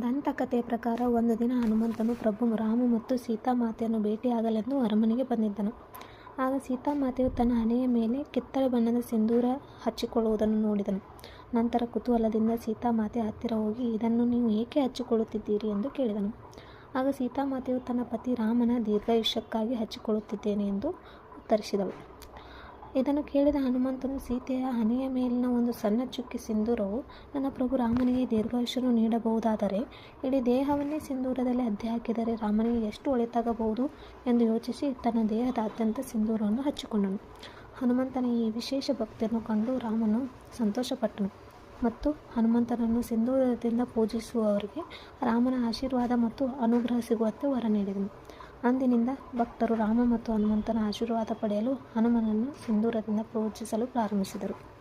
ದಂತಕಥೆಯ ಪ್ರಕಾರ ಒಂದು ದಿನ ಹನುಮಂತನು ಪ್ರಭು ರಾಮ ಮತ್ತು ಸೀತಾಮಾತೆಯನ್ನು ಭೇಟಿಯಾಗಲೆಂದು ಅರಮನೆಗೆ ಬಂದಿದ್ದನು. ಆಗ ಸೀತಾಮಾತೆಯು ತನ್ನ ಹಣೆಯ ಮೇಲೆ ಕಿತ್ತಳೆ ಬಣ್ಣದ ಸಿಂಧೂರ ಹಚ್ಚಿಕೊಳ್ಳುವುದನ್ನು ನೋಡಿದನು. ನಂತರ ಕುತೂಹಲದಿಂದ ಸೀತಾಮಾತೆ ಹತ್ತಿರ ಹೋಗಿ, ಇದನ್ನು ನೀವು ಏಕೆ ಹಚ್ಚಿಕೊಳ್ಳುತ್ತಿದ್ದೀರಿ ಎಂದು ಕೇಳಿದನು. ಆಗ ಸೀತಾಮಾತೆಯು ತನ್ನ ಪತಿ ರಾಮನ ದೀರ್ಘಾಯುಷ್ಯಕ್ಕಾಗಿ ಹಚ್ಚಿಕೊಳ್ಳುತ್ತಿದ್ದೇನೆ ಎಂದು ಉತ್ತರಿಸಿದಳು. ಇದನ್ನು ಕೇಳಿದ ಹನುಮಂತನು ಸೀತೆಯ ಹಣೆಯ ಮೇಲಿನ ಒಂದು ಸಣ್ಣ ಚುಕ್ಕಿ ಸಿಂಧೂರವು ನನ್ನ ಪ್ರಭು ರಾಮನಿಗೆ ದೀರ್ಘಾಯುಷ್ಯನು ನೀಡಬಹುದಾದರೆ, ಇಡೀ ದೇಹವನ್ನೇ ಸಿಂಧೂರದಲ್ಲಿ ಅದ್ದೆ ಹಾಕಿದರೆ ರಾಮನಿಗೆ ಎಷ್ಟು ಒಳಿತಾಗಬಹುದು ಎಂದು ಯೋಚಿಸಿ ತನ್ನ ದೇಹದಾದ್ಯಂತ ಸಿಂಧೂರವನ್ನು ಹಚ್ಚಿಕೊಂಡನು. ಹನುಮಂತನ ಈ ವಿಶೇಷ ಭಕ್ತಿಯನ್ನು ಕಂಡು ರಾಮನು ಸಂತೋಷಪಟ್ಟನು ಮತ್ತು ಹನುಮಂತನನ್ನು ಸಿಂಧೂರದಿಂದ ಪೂಜಿಸುವವರಿಗೆ ರಾಮನ ಆಶೀರ್ವಾದ ಮತ್ತು ಅನುಗ್ರಹ ಸಿಗುವಂತೆ ವರ ನೀಡಿದನು. ಅಂದಿನಿಂದ ಭಕ್ತರು ರಾಮ ಮತ್ತು ಹನುಮಂತನ ಆಶೀರ್ವಾದ ಪಡೆಯಲು ಹನುಮನನ್ನು ಸಿಂಧೂರದಿಂದ ಪೂಜಿಸಲು ಪ್ರಾರಂಭಿಸಿದರು.